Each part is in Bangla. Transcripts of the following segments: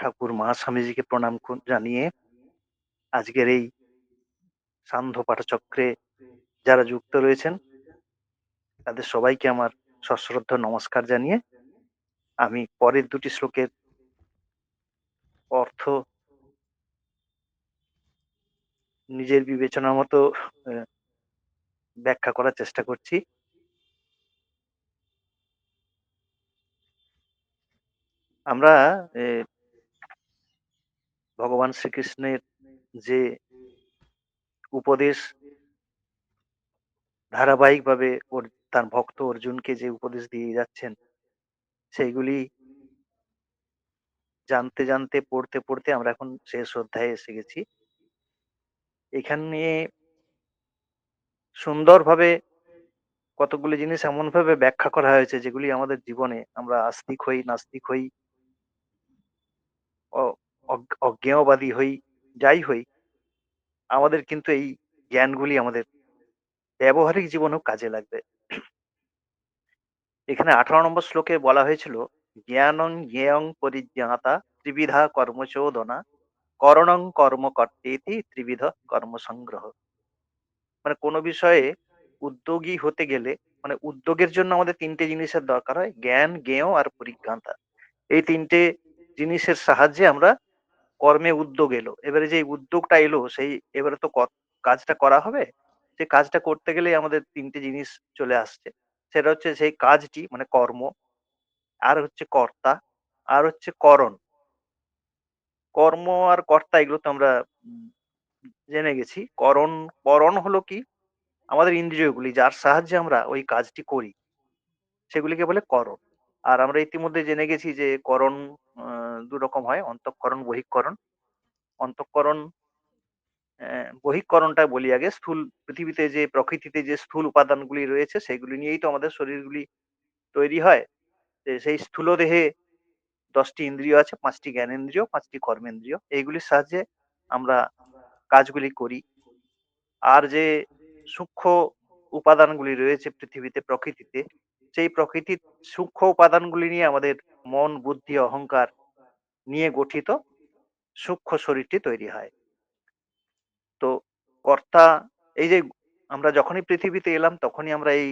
ঠাকুর মা স্বামীজিকে প্রণাম জানিয়ে আজকের এই সান্ধ্য পাঠচক্রে যারা যুক্ত রয়েছেন, তাদের সবাইকে আমার সশ্রদ্ধ নমস্কার জানিয়ে আমি পরের দুটি শ্লোকের অর্থ নিজের বিবেচনা মতো ব্যাখ্যা করার চেষ্টা করছি। আমরা ভগবান শ্রীকৃষ্ণের যে উপদেশ ধারাবাহিকভাবে ওর, তার ভক্ত অর্জুনকে যে উপদেশ দিয়ে যাচ্ছেন, সেইগুলি জানতে জানতে, পড়তে পড়তে আমরা এখন শেষ অধ্যায়ে এসে গেছি। এখানে সুন্দরভাবে কতগুলি জিনিস এমন ভাবে ব্যাখ্যা করা হয়েছে, যেগুলি আমাদের জীবনে আমরা আস্তিক হই, নাস্তিক হই অজ্ঞেয়বাদী হই, যাই হই, আমাদের কিন্তু এই জ্ঞানগুলি আমাদের ব্যবহারিক জীবনেও কাজে লাগবে। এখানে আঠারো নম্বর শ্লোকে বলা হয়েছিল, জ্ঞানং জ্ঞেয়ং পরিজ্ঞাতা ত্রিবিধা কর্মচোদনা, করণং কর্ম কর্তেতি ত্রিবিধ কর্ম সংগ্রহ মানে কোনো বিষয়ে উদ্যোগী হতে গেলে মানে উদ্যোগের জন্য আমাদের তিনটে জিনিসের দরকার হয়, জ্ঞান, জ্ঞেয় আর পরিজ্ঞাতা। এই তিনটে জিনিসের সাহায্যে আমরা কর্মে উদ্যোগ এলো। এবারে যে উদ্যোগটা এলো, সেই এবারে তো কাজটা করা হবে। সেই কাজটা করতে গেলে আমাদের তিনটে জিনিস চলে আসছে। সেটা হচ্ছে সেই কাজটি মানে কর্ম, আর হচ্ছে কর্তা, আর হচ্ছে করণ। কর্ম আর কর্তা এগুলো তো আমরা জেনে গেছি। করণ করণ হলো কি? আমাদের ইন্দ্রিয়গুলি, যার সাহায্যে আমরা ওই কাজটি করি। সেগুলিকে বলে করণ। আর আমরা ইতিমধ্যে জেনে গেছি যে করণ দু রকম হয়, অন্তঃকরণ, বহিঃকরণ। অন্তঃকরণ বহিঃকরণটা বলি আগে। স্থূল, পৃথিবীতে যে, প্রকৃতিতে যে স্থূল উপাদানগুলি রয়েছে, সেগুলি নিয়েই তো আমাদের শরীরগুলি তৈরি হয়। সেই স্থূল দেহে দশটি ইন্দ্রিয় আছে, পাঁচটি জ্ঞানেন্দ্রিয়, পাঁচটি কর্মেন্দ্রিয়। এইগুলির সাহায্যে আমরা কাজগুলি করি। আর যে সূক্ষ্ম উপাদানগুলি রয়েছে পৃথিবীতে, প্রকৃতিতে, সেই প্রকৃতির সূক্ষ্ম উপাদানগুলি নিয়ে আমাদের মন, বুদ্ধি, অহংকার নিয়ে গঠিত সূক্ষ্ম শরীরটি তৈরি হয়। তো কর্তা, এই যে আমরা যখনই পৃথিবীতে এলাম, তখনই আমরা এই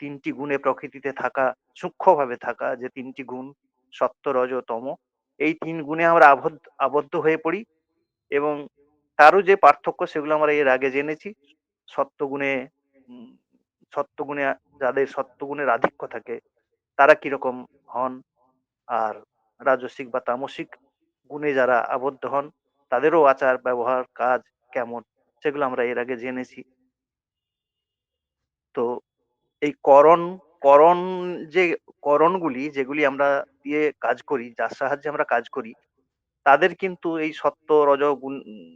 তিনটি গুণে প্রকৃতিতে থাকা, সূক্ষ্মভাবে থাকা যে তিনটি গুণ, সত্য, রজ, তম, এই তিন গুণে আমরা আবদ্ধ আবদ্ধ হয়ে পড়ি এবং তারও যে পার্থক্য সেগুলো আমরা এর আগে জেনেছি। সত্যগুণে সত্যগুণে যাদের সত্যগুণের আধিক্য থাকে, তারা কীরকম হন? আর রাজসিক বা তামসিক গুণে যারা আবদ্ধ হন, তাদেরও আচার, ব্যবহার, কাজ কেমন সেগুলো আমরা এর আগে জেনেছি। তো এই করণ করণ যে, করণগুলি যেগুলি আমরা দিয়ে কাজ করি, যার সাহায্যে আমরা কাজ করি, তাদের কিন্তু এই সত্য, রজ, গুণ,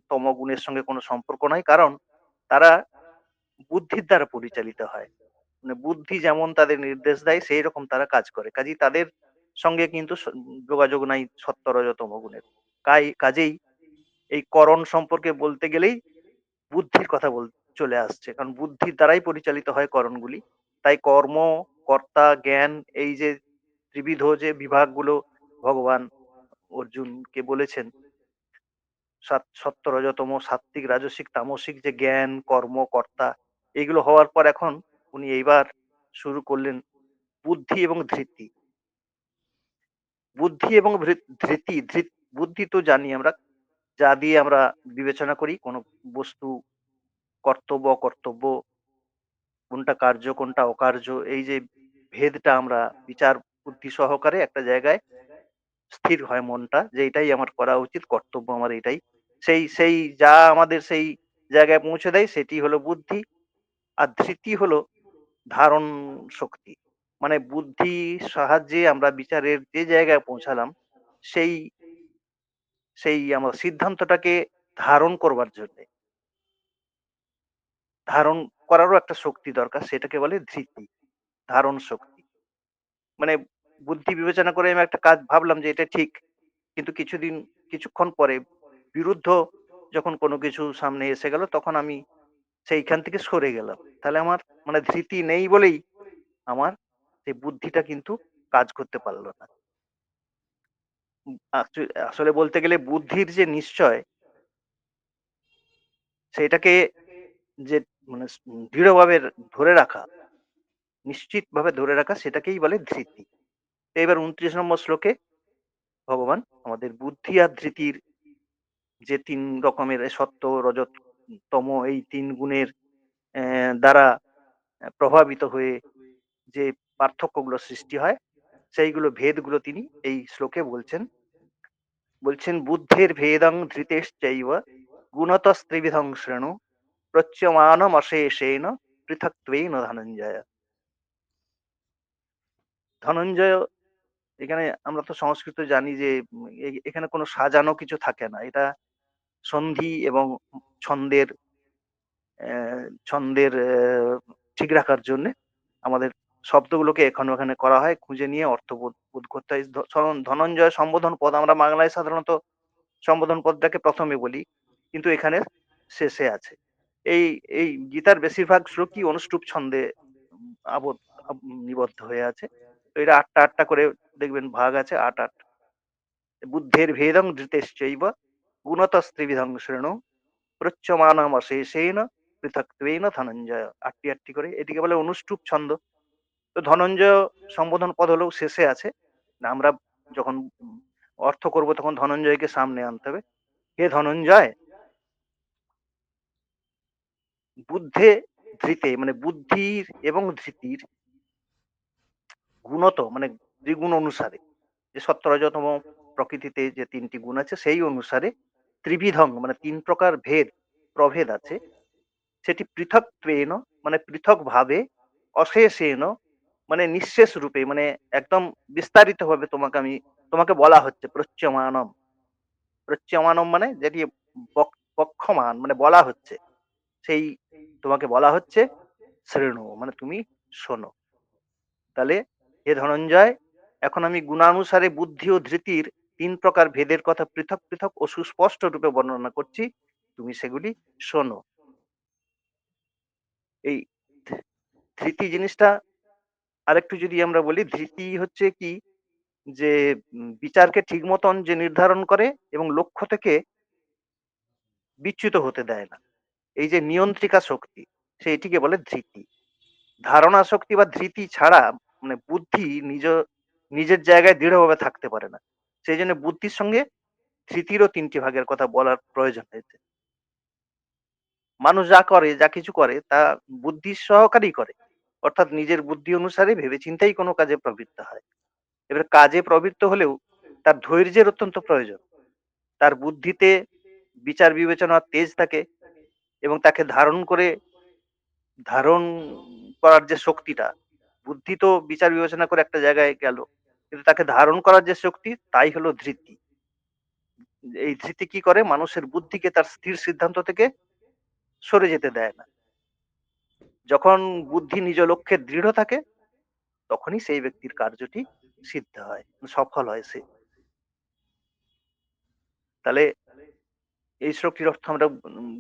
তম গুণের সঙ্গে কোনো সম্পর্ক নাই, কারণ তারা বুদ্ধির দ্বারা পরিচালিত হয়। মানে বুদ্ধি যেমন তাদের নির্দেশ দেয় সেই রকম তারা কাজ করে। কাজেই তাদের সঙ্গে কিন্তু যোগাযোগ নাই সত্য রজ গুণের কাজেই এই করণ সম্পর্কে বলতে গেলেই বুদ্ধির কথা বল চলে আসছে। কারণ বুদ্ধির দ্বারাই পরিচালিত হয় করণগুলি। তাই কর্ম, কর্তা, জ্ঞান, এই যে ত্রিবিধ যে বিভাগগুলো ভগবান অর্জুনকে বলেছেন, সাত- সত্য রজতম সাত্বিক রাজসিক তামসিক যে জ্ঞান, কর্ম, কর্তা, এগুলো হওয়ার পর এখন উনি এইবার শুরু করলেন বুদ্ধি এবং ধৃতি। বুদ্ধি এবং ধৃতি বুদ্ধি তো জানি আমরা। যা দিয়ে আমরা বিবেচনা করি, কোনো বস্তু, কর্তব্য, অকর্তব্য, কোনটা কার্য, কোনটা অকার্য, এই যে ভেদটা আমরা বিচার বুদ্ধি সহকারে একটা জায়গায় স্থির হয় মনটা, যে এটাই আমার করা উচিত, কর্তব্য আমার এটাই। সেই সেই যা আমাদের সেই জায়গায় পৌঁছে দেয়, সেটি হলো বুদ্ধি। আর ধৃতি হলো ধারণ শক্তি। মানে বুদ্ধি, সাহায্যে আমরা বিচারের যে জায়গায় পৌঁছালাম, সেই সেই আমার সিদ্ধান্তটাকে ধারণ করবার জন্য। ধারণ করারও একটা শক্তি দরকার, সেটাকে বলে ধৃতি, ধারণ শক্তি। মানে বুদ্ধি বিবেচনা করে আমি একটা কাজ ভাবলাম যে এটা ঠিক, কিন্তু কিছুদিন, কিছুক্ষণ পরে বিরুদ্ধ যখন কোনো কিছু সামনে এসে গেল, তখন আমি সেইখান থেকে সরে গেলাম। তাহলে আমার মানে ধৃতি নেই বলেই আমার সেই বুদ্ধিটা কিন্তু কাজ করতে পারল না আসলে বলতে গেলে বুদ্ধির যে নিশ্চয় সেটাকে যে মানে দৃঢ়ভাবে ধরে রাখা, নিশ্চিতভাবে ধরে রাখা সেটাকেই বলে ধৃতি। এবার ২৯ নম্বর শ্লোকে ভগবান আমাদের বুদ্ধি আর ধৃতির যে তিন রকমের সত্য রজত, তম এই তিন গুণের দ্বারা প্রভাবিত হয়ে যে পার্থক্যগুলো সৃষ্টি হয়, সেইগুলো ভেদগুলো তিনি এই শ্লোকে বলছেন। বলছেন, "বুদ্ধের ভেদং ধৃতেশ্চৈব গুণতস্ত্রিবিধং শৃণু প্রচ্যমানমশেষেণ ন ধনঞ্জয়।" ধনঞ্জয় এখানে আমরা তো সংস্কৃত জানি যে এখানে কোনো সাজানো কিছু থাকে না। এটা সন্ধি এবং ছন্দের ছন্দের ঠিক রাখার জন্যে আমাদের শব্দগুলোকে এখানে ওখানে করা হয়। খুঁজে নিয়ে অর্থ বোধ করতে হয়। ধনঞ্জয় সম্বোধন পদ আমরা বাংলায় সাধারণত সম্বোধন পদটাকে প্রথমে বলি। কিন্তু এখানে শেষে আছে। এই এই গীতার বেশিরভাগ শ্লোকই অনুষ্টুপ ছন্দে উম আবদ আব নিবদ্ধ হয়ে আছে। তো এটা ৮ টা, ৮ টা করে দেখবেন ভাগ আছে ৮, ৮। বুদ্ধের ভেদং ধৃতেশ্চৈব গুণতস্ত্রিবিধং শৃণু প্রচ্যমানমশেষেণ পৃথক্ত্বেন ধনঞ্জয়। ৮ টি, ৮ টি করে এটিকে বলে অনুষ্টুপ ছন্দ। তো ধনঞ্জয় সম্বোধন পদ হলেও শেষে আছে। আমরা যখন অর্থ করব তখন ধনঞ্জয়কে সামনে আনতে হবে। হে ধনঞ্জয় বুদ্ধে ধৃতে মানে বুদ্ধির এবং ধৃতির গুণত মানে দ্বিগুণ অনুসারে, যে সত্য রজতম প্রকৃতিতে যে তিনটি গুণ আছে, সেই অনুসারে ত্রিবিধং মানে তিন প্রকার ভেদ, প্রভেদ আছে। সেটি পৃথকত্বেন মানে পৃথক পৃথকভাবে অশেষেন মানে নিঃশেষ রূপে মানে একদম বিস্তারিতভাবে তোমাকে আমি তোমাকে বলা হচ্ছে প্রচ্যমানম। প্রচ্যমানম মানে যেটি বক বক্ষমান মানে বলা হচ্ছে। সেই তোমাকে বলা হচ্ছে শৃণু মানে তুমি শোনো। তাহলে হে ধনঞ্জয় এখন আমি গুণানুসারে বুদ্ধি ও ধৃতির তিন প্রকার ভেদের কথা পৃথক, পৃথক ও সুস্পষ্ট রূপে বর্ণনা করছি। তুমি সেগুলি শোনো। এই ধৃতি জিনিসটা আরেকটু যদি আমরা বলি, ধৃতি হচ্ছে কি যে বিচারকে ঠিক মতন যে নির্ধারণ করে এবং লক্ষ্য থেকে বিচ্যুত হতে দেয় না। এই যে নিয়ন্ত্রিকা শক্তি সেইটিকে বলে ধৃতি। ধারণা শক্তি বা ধৃতি ছাড়া মানে বুদ্ধি নিজ নিজের জায়গায় দৃঢ়ভাবে থাকতে পারে না। সেই জন্য বুদ্ধির সঙ্গে ধৃতিরও তিনটি ভাগের কথা বলার প্রয়োজন হয়েছে। মানুষ যা করে, যা কিছু করে তা বুদ্ধির সহকারেই করে। অর্থাৎ নিজের বুদ্ধি অনুসারে ভেবেচিন্তেই কোনো কাজে প্রবৃত্ত হয়। এবার কাজে প্রবৃত্ত হলেও তার ধৈর্যের অত্যন্ত প্রয়োজন। তার বুদ্ধিতে বিচার বিবেচনার তেজ থাকে এবং তাকে ধারণ করে ধারণ করার যে শক্তিটা, বুদ্ধি তো বিচার বিবেচনা করে একটা জায়গায় গেল। কিন্তু তাকে ধারণ করার যে শক্তি তাই হলো ধৃতি। এই ধৃতি কি করে? মানুষের বুদ্ধিকে তার স্থির সিদ্ধান্ত থেকে সরে যেতে দেয় না। যখন বুদ্ধি নিজ লক্ষ্যে দৃঢ় থাকে, তখনই সেই ব্যক্তির কার্যটি সিদ্ধ হয়, সফল হয় সে। তাহলে এই শ্লোকটির অর্থ আমরা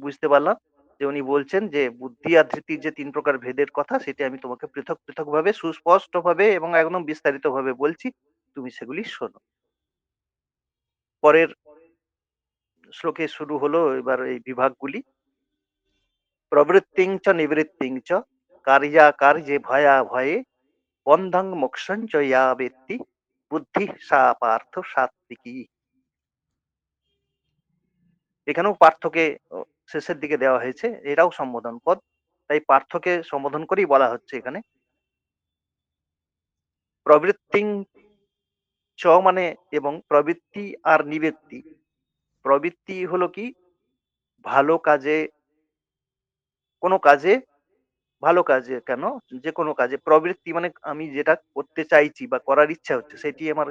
বুঝতে পারলাম যে উনি বলছেন যে বুদ্ধি আর ধৃতির যে তিন প্রকার ভেদের কথা সেটি আমি তোমাকে পৃথক, পৃথকভাবে সুস্পষ্টভাবে এবং একদম বিস্তারিতভাবে বলছি। তুমি সেগুলি শোনো। পরের শ্লোকে শুরু হলো এবার এই বিভাগগুলি। প্রবৃত্তিং চ নিবৃত্তিং চ কার্যাকার্যে ভয়াভয়ে বন্ধং মোক্ষং চ ইয়া বেত্তি বুদ্ধি সা পার্থ সাত্ত্বিকী। এখানেও পার্থকে শেষের দিকে দেওয়া হয়েছে। এটাও সম্বোধন পদ। তাই পার্থকে সম্বোধন করেই বলা হচ্ছে এখানে। প্রবৃত্তিং চ মানে এবং প্রবৃত্তি আর নিবৃত্তি। প্রবৃত্তি হলো কি ভালো কাজে কোনো কাজে ভালো কাজে কেন যে কোনো কাজে প্রবৃত্তি মানে আমি যেটা করতে চাইছি বা করার ইচ্ছা হচ্ছে সেটি আমার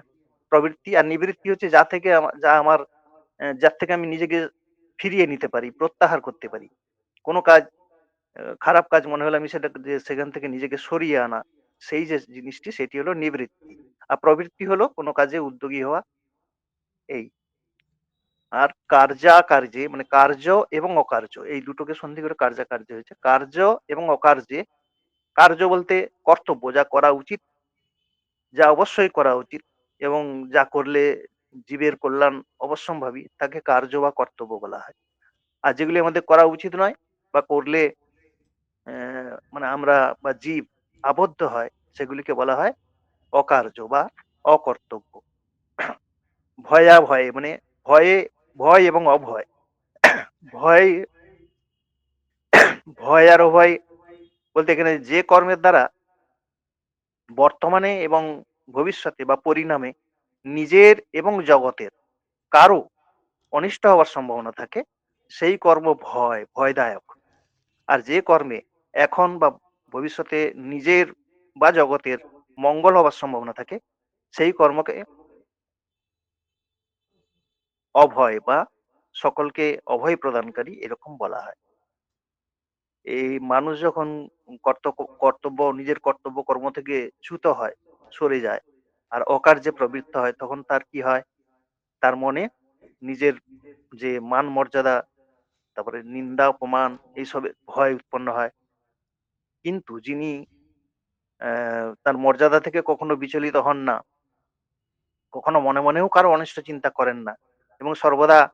প্রবৃত্তি আর নিবৃত্তি হচ্ছে যা থেকে যা আমার যার থেকে আমি নিজেকে ফিরিয়ে নিতে পারি, প্রত্যাহার করতে পারি। কোনো কাজ খারাপ কাজ মনে হলে আমি সেটা যে সেখান থেকে নিজেকে সরিয়ে আনা। সেই যে জিনিসটি সেটি হলো নিবৃত্তি। আর প্রবৃত্তি হলো কোনো কাজে উদ্যোগী হওয়া এই। আর কার্যাকার্যে মানে কার্য এবং অকার্য এই দুটোকে সন্ধি করে কার্যাকার্য হয়েছে। কার্য এবং অকার্যে কার্য বলতে কর্তব্য যা করা উচিত, যা অবশ্যই করা উচিত এবং যা করলে জীবের কল্যাণ অবশ্যম্ভাবী তাকে কার্য বা কর্তব্য বলা হয় আর যেগুলি আমাদের করা উচিত নয় বা করলে মানে আমরা বা জীব আবদ্ধ হয় সেগুলিকে বলা হয় অকার্য বা অকর্তব্য ভয়া ভয়ে মানে ভয়ে ভয় এবং অভয়। ভয় ভয় আর অভয় বলতে এখানে যে কর্মের দ্বারা বর্তমানে এবং ভবিষ্যতে বা পরিণামে নিজের এবং জগতের কারও অনিষ্ট হওয়ার সম্ভাবনা থাকে, সেই কর্ম ভয়, ভয়দায়ক। আর যে কর্মে এখন বা ভবিষ্যতে নিজের বা জগতের মঙ্গল হওয়ার সম্ভাবনা থাকে, সেই কর্মকে অভয় বা সকলকে অভয় প্রদানকারী এরকম বলা হয়। এই মানুষ যখন কর্তব্য কর্তব্য, নিজের কর্তব্য কর্ম থেকে চ্যুত হয়, সরে যায় আর অকার্যে প্রবৃত্ত হয়, তখন তার কি হয়? তার মনে নিজের যে মান মর্যাদা, তারপরে নিন্দা, অপমান এইসবে ভয় উৎপন্ন হয়। কিন্তু যিনি তার মর্যাদা থেকে কখনো বিচলিত হন না, কখনো মনে মনেও কারও অনিষ্ট চিন্তা করেন না এবং সর্বদা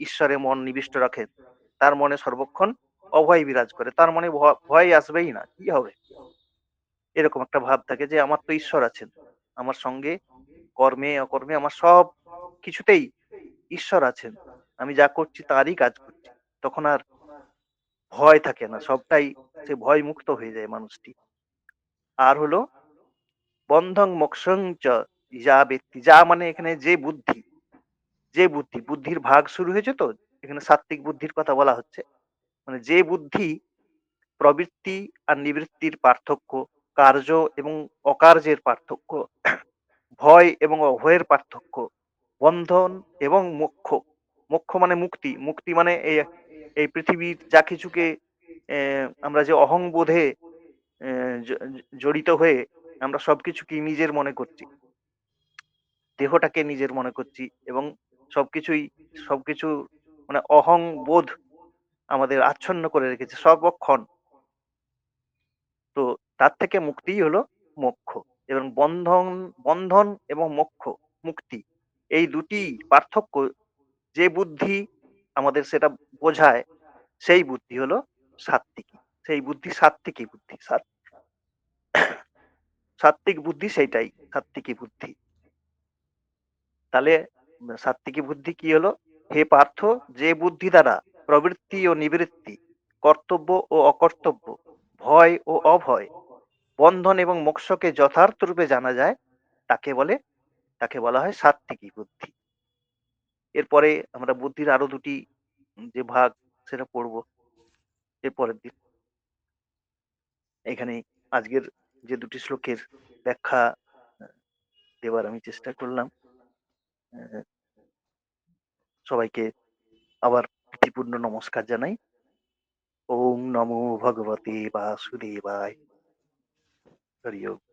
ঈশ্বরে মন নিবিষ্ট রাখে। তার মনে সর্বক্ষণ অভয় বিরাজ করে। তার মনে ভয় আসবেই না। কি হবে? এরকম একটা ভাব থাকে যে, আমার তো ঈশ্বর আছেন। আমার সঙ্গে কর্মে, অকর্মে আমার সব কিছুতেই ঈশ্বর আছেন। আমি যা করছি তারই কাজ করছি। তখন আর ভয় থাকে না। সবটাই সে ভয় মুক্ত হয়ে যায় মানুষটি। আর হলো, বন্ধং মোক্ষং যা ব্যক্তি যা মানে এখানে যে বুদ্ধি যে বুদ্ধি, বুদ্ধির ভাগ শুরু হয়েছে তো, এখানে সাত্ত্বিক বুদ্ধির কথা বলা হচ্ছে। মানে যে বুদ্ধি প্রবৃত্তি আর নিবৃত্তির পার্থক্য, কার্য এবং অকার্যের পার্থক্য, ভয় এবং অভয়ের পার্থক্য, বন্ধন এবং মোক্ষ। মোক্ষ মানে মুক্তি। মুক্তি মানে এই এই পৃথিবীর যা কিছুকে আমরা যে অহংবোধে জড়িত হয়ে আমরা সবকিছুকে নিজের মনে করছি। দেহটাকে নিজের মনে করছি এবং সবকিছুই, সবকিছু মানে অহং বোধ আমাদের আচ্ছন্ন করে রেখেছে, সর্বক্ষণ। তো তার থেকে মুক্তিই হলো মোক্ষ এবং বন্ধন বন্ধন এবং মোক্ষ, মুক্তি। এই দুটি পার্থক্য যে বুদ্ধি আমাদের সেটা বোঝায়, সেই বুদ্ধি হলো সাত্ত্বিকী। সেই বুদ্ধি সাত্ত্বিকী বুদ্ধি, সাত- সাত্ত্বিক বুদ্ধি সেইটাই, সাত্ত্বিকী বুদ্ধি। তাহলে সাত্ত্বিকী বুদ্ধি কি হলো? হে পার্থ, যে বুদ্ধি দ্বারা প্রবৃত্তি ও নিবৃত্তি, কর্তব্য ও অকর্তব্য, ভয় ও অভয়, বন্ধন এবং মোক্ষকে যথার্থ রূপে জানা যায়, তাকে বলে, তাকে বলা হয় সাত্ত্বিকী বুদ্ধি। এরপরে আমরা বুদ্ধির আরও দুটি যে ভাগ, সেটা পড়ব এর পরের দিন। এখানে আজকের যে দুটি শ্লোকের ব্যাখ্যা দেওয়ার আমি চেষ্টা করলাম। সবাইকে আবার প্রীতিপূর্ণ নমস্কার জানাই। ওম নমো ভগবতে বাসুদেবায়। হরি ওম।